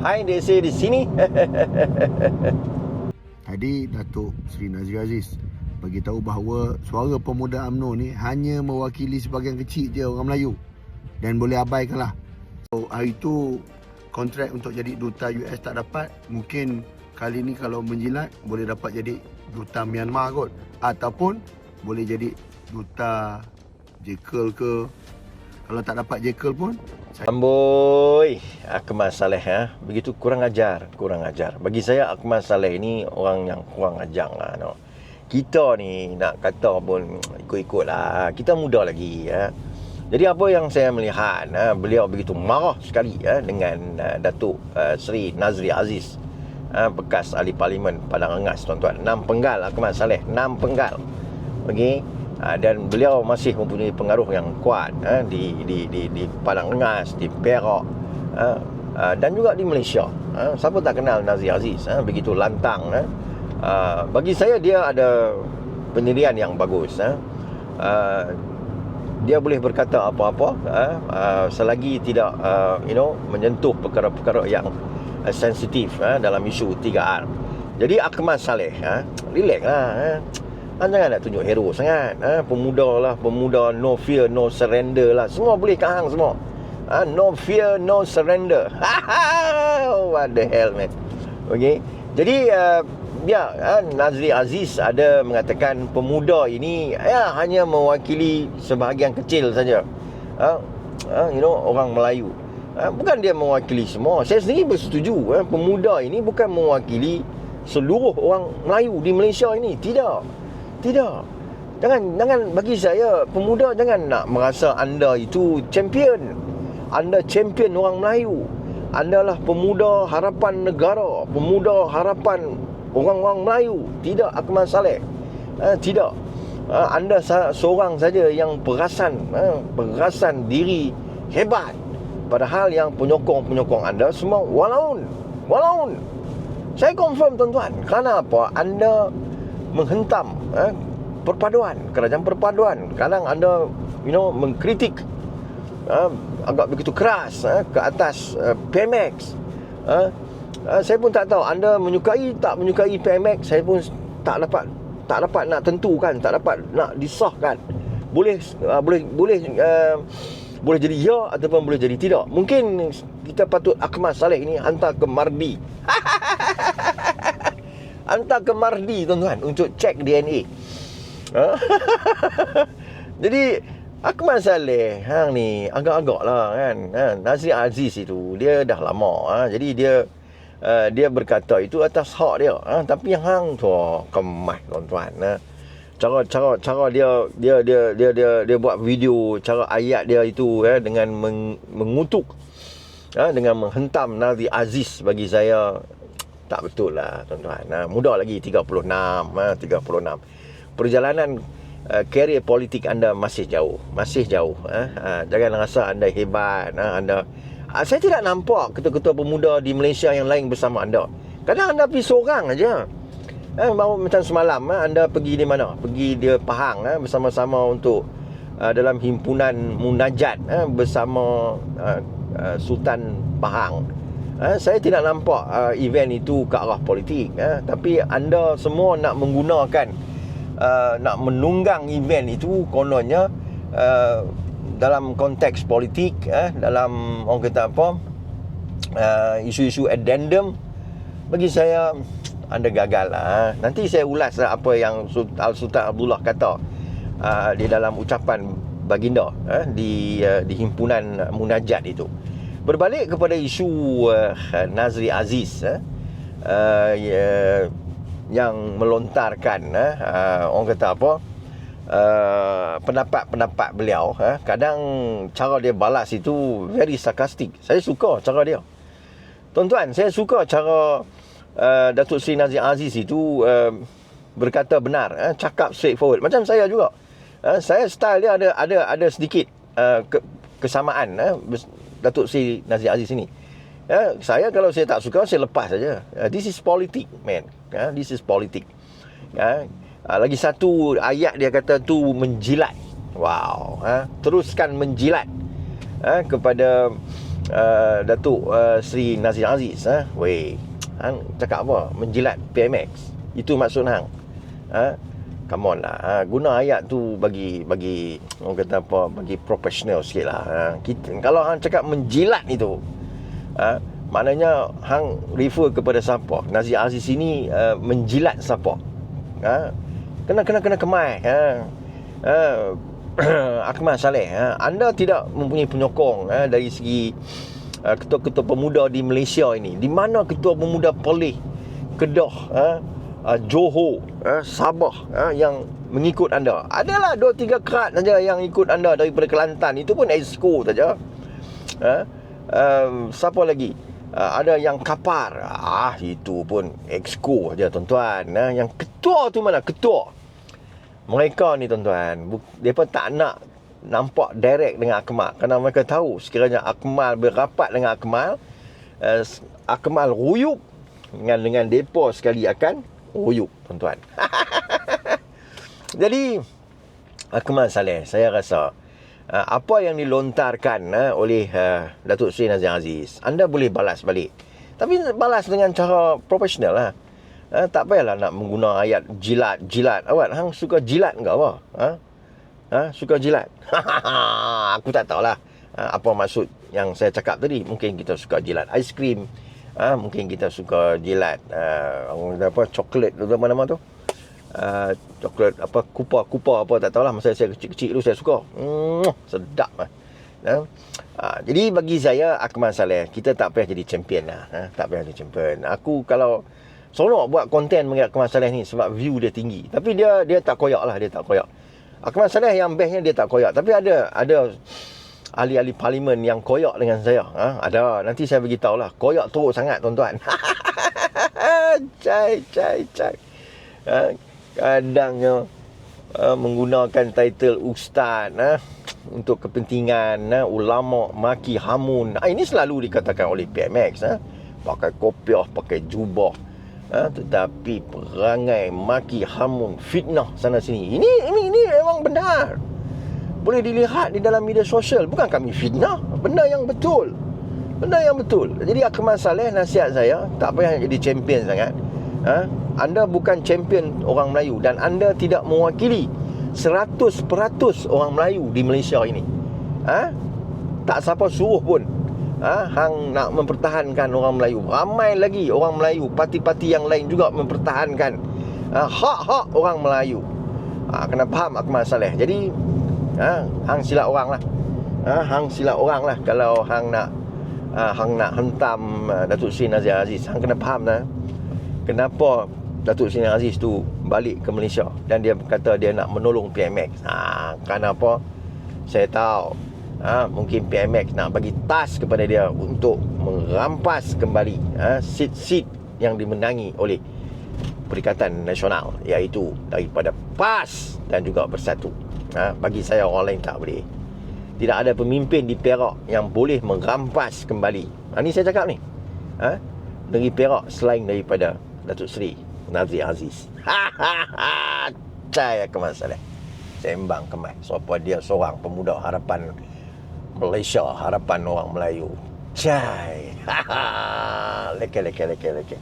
Hai say di sini. Tadi Datuk Seri Nazir Aziz bagi tahu bahawa suara pemuda UMNO ni hanya mewakili sebahagian kecil je orang Melayu dan boleh abaikanlah. So, hari tu kontrak untuk jadi duta US tak dapat, mungkin kali ni kalau menjilat boleh dapat jadi duta Myanmar kot ataupun boleh jadi duta Jekyll ke. Kalau tak dapat Jekyll pun Amboi, Akmal Saleh ha. Begitu kurang ajar, kurang ajar. Bagi saya Akmal Saleh ni orang yang kurang ajar lah no. Kita ni nak kata pun ikut-ikut lah. Kita muda lagi ya. Jadi apa yang saya melihat ha, beliau begitu marah sekali ya dengan uh, Datuk uh, Seri Nazri Aziz. Ha, bekas ahli parlimen Padang Angas tuan-tuan. Enam penggal Akmal Saleh, enam penggal. Okey. Ha, dan beliau masih mempunyai pengaruh yang kuat ha, di, di di di Padang Angas, di Perak ha, ha, dan juga di Malaysia. Ha, siapa tak kenal Nazri Aziz? Ha, begitu lantang. Ha. Ha, bagi saya dia ada pendirian yang bagus. Ha. Ha, dia boleh berkata apa-apa uh, uh, selagi tidak uh, you know menyentuh perkara-perkara yang uh, sensitif uh, dalam isu 3R. Jadi Akmal Saleh uh, relax lah uh. Jangan nak tunjuk hero sangat uh, Pemuda lah Pemuda no fear no surrender lah. Semua boleh kahang semua. Uh, No fear no surrender. What the hell man. Okay? Jadi uh, ya ha, Nazri Aziz ada mengatakan pemuda ini ya hanya mewakili sebahagian kecil saja. Ha, ha, you know orang Melayu. Ha, bukan dia mewakili semua. Saya sendiri bersetuju ha, pemuda ini bukan mewakili seluruh orang Melayu di Malaysia ini. Tidak. Tidak. Jangan jangan bagi saya pemuda jangan nak merasa anda itu champion. Anda champion orang Melayu. Anda lah pemuda harapan negara, pemuda harapan orang-orang Melayu. Tidak Akmal Saleh. Ha, tidak. Ha, anda seorang saja yang perasan ha, perasan diri hebat. Padahal yang penyokong-penyokong anda semua walaun. Walaun. Saya confirm tuan-tuan. Kerana apa anda menghentam ha, perpaduan kerajaan perpaduan. Kadang anda you know mengkritik ha, agak begitu keras ha, ke atas uh, PMX ha, uh, saya pun tak tahu anda menyukai tak menyukai PMX saya pun tak dapat tak dapat nak tentukan tak dapat nak disahkan. Boleh uh, boleh boleh uh, boleh jadi ya ataupun boleh jadi tidak. Mungkin kita patut Akmal Saleh ini hantar ke Mardi hantar ke Mardi tuan-tuan untuk cek DNA ha? jadi Akmal Saleh hang ni agak-agak lah kan ha? Nazri Aziz itu dia dah lama ha? jadi dia uh, dia berkata itu atas hak dia ha? tapi hang tu kemas tuan-tuan ha? cara cara cara dia dia dia dia dia dia buat video cara ayat dia itu ya dengan meng, mengutuk ha? dengan menghentam Nazi Aziz bagi saya tak betul lah tuan-tuan ha? muda lagi 36 ha? 36 perjalanan uh, karier politik anda masih jauh masih jauh ha? Ha? jangan rasa anda hebat ha? anda Ah, saya tidak nampak ketua-ketua pemuda di Malaysia yang lain bersama anda. Kadang anda pergi seorang aja. Eh, macam semalam eh, anda pergi di mana? Pergi di Pahang eh, bersama-sama untuk uh, dalam himpunan munajat eh, bersama uh, uh, Sultan Pahang. Eh, saya tidak nampak uh, event itu ke arah politik. Eh, tapi anda semua nak menggunakan, uh, nak menunggang event itu kononnya uh, dalam konteks politik eh, dalam orang kata apa uh, isu-isu addendum bagi saya anda gagal eh. nanti saya ulas lah apa yang Al Sultan Abdullah kata uh, di dalam ucapan baginda eh, di uh, di himpunan munajat itu berbalik kepada isu uh, Nazri Aziz uh, uh, yang melontarkan uh, orang kata apa Uh, pendapat-pendapat beliau eh, kadang cara dia balas itu very sarcastic. Saya suka cara dia. Tuan-tuan saya suka cara uh, Datuk Seri Nazir Aziz itu uh, berkata benar eh, cakap straightforward. Macam saya juga. Uh, saya style dia ada ada ada sedikit uh, ke, kesamaan eh, Datuk Seri Nazir Aziz ini uh, saya kalau saya tak suka saya lepas saja uh, this is politik man uh, this is politik uh, Ha, lagi satu ayat dia kata tu menjilat. Wow, ha? teruskan menjilat ha? kepada uh, Datuk uh, Sri Nazir Aziz ha? Weh Hang cakap apa? Menjilat PMX Itu maksud hang ha? Come on lah ha? Guna ayat tu bagi Bagi Orang kata apa Bagi profesional sikit lah ha? Kita, Kalau hang cakap menjilat itu ha? Maknanya Hang refer kepada siapa Nazir Aziz ini uh, Menjilat siapa ha? Kena kena kena kemai ha? Ha? Akmal Saleh ha? Anda tidak mempunyai penyokong ha? Dari segi uh, Ketua-ketua pemuda di Malaysia ini Di mana ketua pemuda Perlis Kedah ha? Uh, Johor ha? Sabah ha? Yang mengikut anda Adalah dua tiga kerat saja Yang ikut anda Daripada Kelantan Itu pun exco saja ha? um, Siapa lagi uh, Ada yang kapar Ah Itu pun exco saja tuan-tuan ha? Yang ketua tu mana Ketua mereka ni tuan-tuan Mereka tak nak Nampak direct dengan Akmal Kerana mereka tahu Sekiranya Akmal berapat dengan Akmal uh, Akmal ruyuk Dengan dengan depa sekali akan Ruyuk tuan-tuan Jadi Akmal Saleh Saya rasa uh, Apa yang dilontarkan uh, Oleh uh, Datuk Seri Nazir Aziz Anda boleh balas balik Tapi balas dengan cara Profesional lah tak payahlah nak menggunakan ayat jilat-jilat. Awak hang suka jilat ke apa? Ha? Ha, suka jilat. Aku tak tahulah apa maksud yang saya cakap tadi. Mungkin kita suka jilat aiskrim. Ha, mungkin kita suka jilat uh, apa coklat tu mana-mana tu. Uh, coklat apa kupa-kupa apa tak tahulah masa saya kecil-kecil dulu saya suka. Mm, sedap lah. Ha? Ha, jadi bagi saya Akmal Saleh kita tak payah jadi champion lah. Ha? Tak payah jadi champion. Aku kalau Seronok buat konten mengenai Akmal Saleh ni sebab view dia tinggi. Tapi dia dia tak koyak lah, dia tak koyak. Akmal Saleh yang bestnya dia tak koyak. Tapi ada ada ahli-ahli parlimen yang koyak dengan saya. Ha? Ada. Nanti saya beritahu lah. Koyak teruk sangat tuan-tuan. cai, cai, cai. Ha? Kadangnya uh, menggunakan title ustaz ha? untuk kepentingan ha? ulama maki hamun. Ha? Ini selalu dikatakan oleh PMX. Ha? Pakai kopiah, pakai jubah ha, tetapi perangai maki hamun fitnah sana sini ini ini ini memang benar boleh dilihat di dalam media sosial bukan kami fitnah benda yang betul benda yang betul jadi Akmal Saleh nasihat saya tak payah jadi champion sangat ha? anda bukan champion orang Melayu dan anda tidak mewakili 100% orang Melayu di Malaysia ini ha? tak siapa suruh pun ha, hang nak mempertahankan orang Melayu. Ramai lagi orang Melayu, parti-parti yang lain juga mempertahankan ha, hak-hak orang Melayu. Ha, kena faham Akmal Saleh. Jadi ha, hang silap orang lah. Ha, hang silap orang lah kalau hang nak ha, hang nak hentam uh, Datuk Seri Nazir Aziz. Hang kena faham lah. Kenapa Datuk Seri Aziz tu balik ke Malaysia dan dia kata dia nak menolong PMX. Ha, kenapa? Saya tahu ha, mungkin PMX nak bagi task kepada dia untuk merampas kembali ha, seat-seat yang dimenangi oleh Perikatan Nasional iaitu daripada PAS dan juga Bersatu. Ha, bagi saya orang lain tak boleh. Tidak ada pemimpin di Perak yang boleh merampas kembali. Ha, ini saya cakap ni. Ha, dari Perak selain daripada Datuk Seri Nazri Aziz. Ha ha ha. Caya kemasalah. Sembang kemas. Siapa dia seorang pemuda harapan Malaysia harapan orang Melayu. Cai. leke leke leke leke.